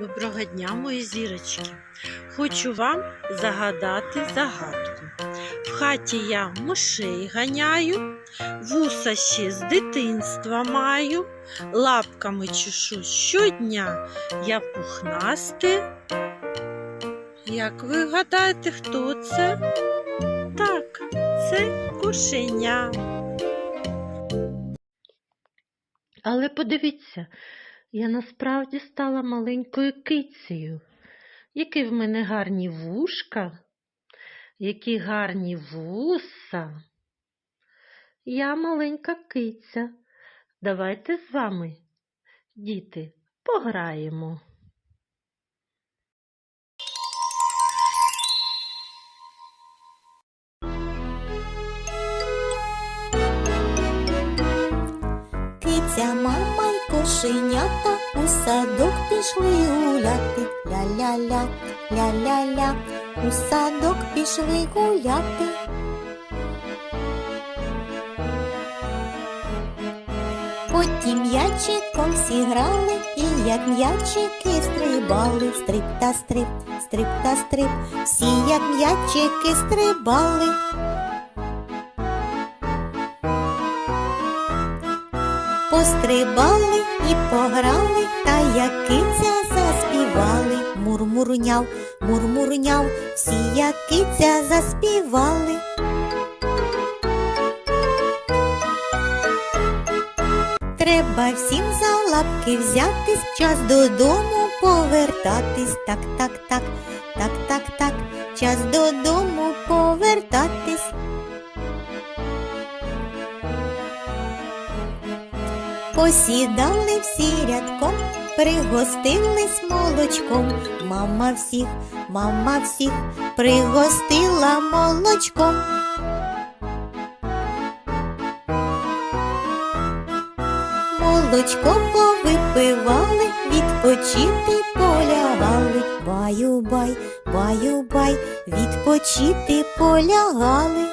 Доброго дня, мої зірочки. Хочу вам загадати загадку. В хаті я мишей ганяю, вуса ще з дитинства маю, лапками чешу щодня, я пухнасте. Як ви гадаєте, хто це? Так, це кошеня. Але подивіться, я насправді стала маленькою кицею. Які в мене гарні вушка, які гарні вуса. Я маленька киця. Давайте з вами, діти, пограємо. Киця, мама й кошенята у садок пішли гуляти. Ля-ля-ля, ля-ля-ля, у садок пішли гуляти. Потім м'ячиком всі грали, і як м'ячики стрибали, стрип та стрип, стрип та стрип, всі як м'ячики стрибали. Пострибали і пограли, та як заспівали. Мурмурняв, мурмурняв, всі як заспівали. Треба всім за лапки взятись, час додому повертатись. Так, так, так, так, так, так, час додому Посідали всі рядком, пригостились молочком. Мама всіх, мама всіх пригостила молочком. Молочко повипивали, відпочити полягали. Баю-бай, баю-бай, відпочити полягали.